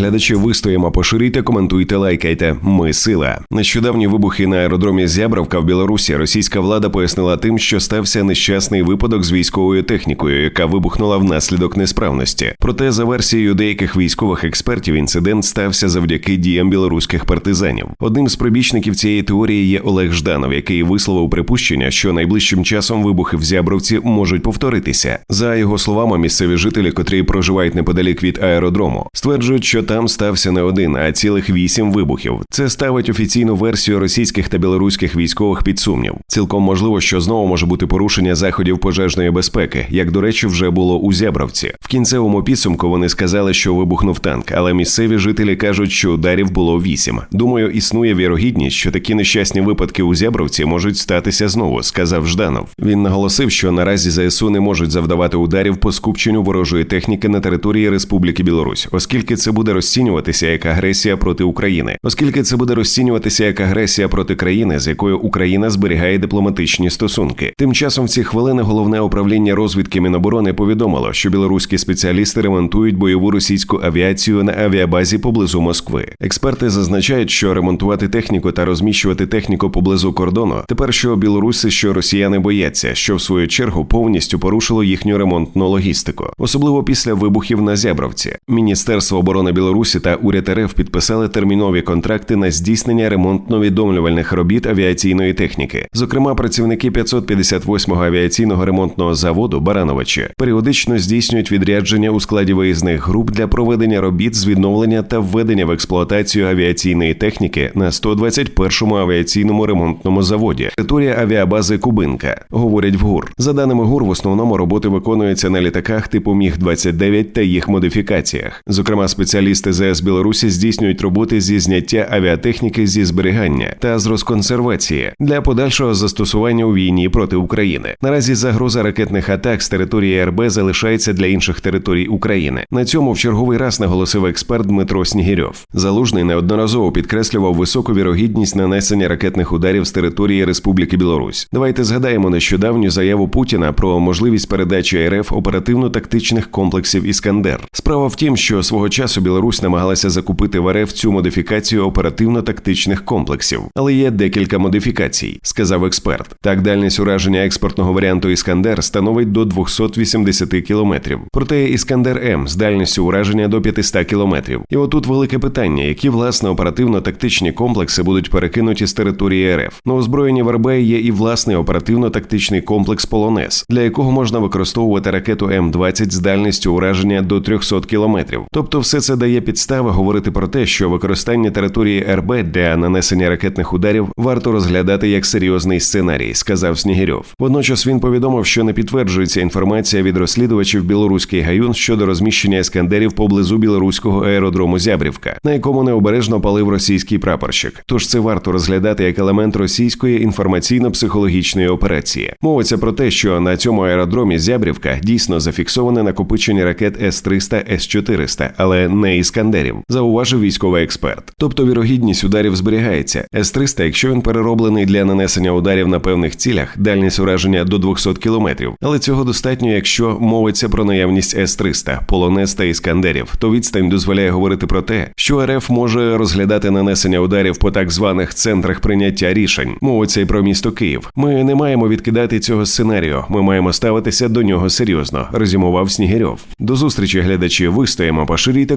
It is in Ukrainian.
глядачі, вистоїмо, поширюйте, коментуйте, лайкайте. Ми сила. Нещодавні вибухи на аеродромі Зябравка в Білорусі російська влада пояснила тим, що стався нещасний випадок з військовою технікою, яка вибухнула внаслідок несправності. Проте, за версією деяких військових експертів, інцидент стався завдяки діям білоруських партизанів. Одним з прибічників цієї теорії є Олег Жданов, який висловив припущення, що найближчим часом вибухи в Зябровці можуть повторитися. За його словами, місцеві жителі, котрі проживають неподалік від аеродрому, стверджують, що там стався не один, а цілих вісім вибухів. Це ставить офіційну версію російських та білоруських військових під сумнів. Цілком можливо, що знову може бути порушення заходів пожежної безпеки, як до речі, вже було у Зябровці. В кінцевому підсумку вони сказали, що вибухнув танк, але місцеві жителі кажуть, що ударів було вісім. Думаю, існує вірогідність, що такі нещасні випадки у Зябровці можуть статися знову, сказав Жданов. Він наголосив, що наразі ЗСУ не можуть завдавати ударів по скупченню ворожої техніки на території Республіки Білорусь, оскільки це буде розцінюватися як агресія проти України, оскільки це буде розцінюватися як агресія проти країни, з якою Україна зберігає дипломатичні стосунки. Тим часом в ці хвилини головне управління розвідки Міноборони повідомило, що білоруські спеціалісти ремонтують бойову російську авіацію на авіабазі поблизу Москви. Експерти зазначають, що ремонтувати техніку та розміщувати техніку поблизу кордону тепер що білоруси, що росіяни бояться, що в свою чергу повністю порушило їхню ремонтну логістику, особливо після вибухів на Зябровці. Міністерство оборони Білорусі та уряд РФ підписали термінові контракти на здійснення ремонтно-відновлювальних робіт авіаційної техніки. Зокрема, працівники 558-го авіаційного ремонтного заводу Барановичі періодично здійснюють відрядження у складі виїзних груп для проведення робіт з відновлення та введення в експлуатацію авіаційної техніки на 121-му авіаційному ремонтному заводі. Територія авіабази Кубинка говорять в ГУР. За даними ГУР, в основному роботи виконуються на літаках типу Міг 29 та їх модифікаціях. Зокрема, спеціалісти ЗС Білорусі здійснюють роботи зі зняття авіатехніки зі зберігання та з розконсервації для подальшого застосування у війні проти України. Наразі загроза ракетних атак з території РБ залишається для інших територій України. На цьому в черговий раз наголосив експерт Дмитро Снігірьов. Залужний неодноразово підкреслював високу вірогідність нанесення ракетних ударів з території Республіки Білорусь. Давайте згадаємо нещодавню заяву Путіна про можливість передачі РФ оперативно-тактичних комплексів Іскандер. Справа в тім, що свого часу Білорусь намагалася закупити в РФ цю модифікацію оперативно-тактичних комплексів, але є декілька модифікацій, сказав експерт. Так, дальність ураження експортного варіанту Іскандер становить до 280 кілометрів. Проте Іскандер М з дальністю ураження до 500 кілометрів. І отут велике питання, які власне оперативно-тактичні комплекси будуть перекинуті з території РФ. На озброєнні в є і власний оперативно-тактичний комплекс Полонез, для якого можна використовувати ракету М-20 з дальністю ураження до 300 кілометрів. Тобто, все це дає підстави говорити про те, що використання території РБ для нанесення ракетних ударів варто розглядати як серйозний сценарій, сказав Снігирьов. Водночас він повідомив, що не підтверджується інформація від розслідувачів білоруський гаюн щодо розміщення ескандерів поблизу білоруського аеродрому Зябрівка, на якому необережно палив російський прапорщик. Тож це варто розглядати як елемент російської інформаційно-психологічної операції. Мовиться про те, що на цьому аеродромі Зябрівка дійсно зафіксоване накопичення ракет С-300, С-400, але не іскандерів, зауважив військовий експерт. Тобто вірогідність ударів зберігається. С-300, якщо він перероблений для нанесення ударів на певних цілях, дальність ураження до 200 кілометрів. Але цього достатньо, якщо мовиться про наявність С-300, полонез та іскандерів, то відстань дозволяє говорити про те, що РФ може розглядати нанесення ударів по так званих центрах прийняття рішень. Мовиться й про місто Київ. Ми не маємо відкидати цього сценарію. Ми маємо ставитися до нього серйозно. Резюмував Снігирьов. До зустрічі, глядачі. Вистоїмо, поширюйте,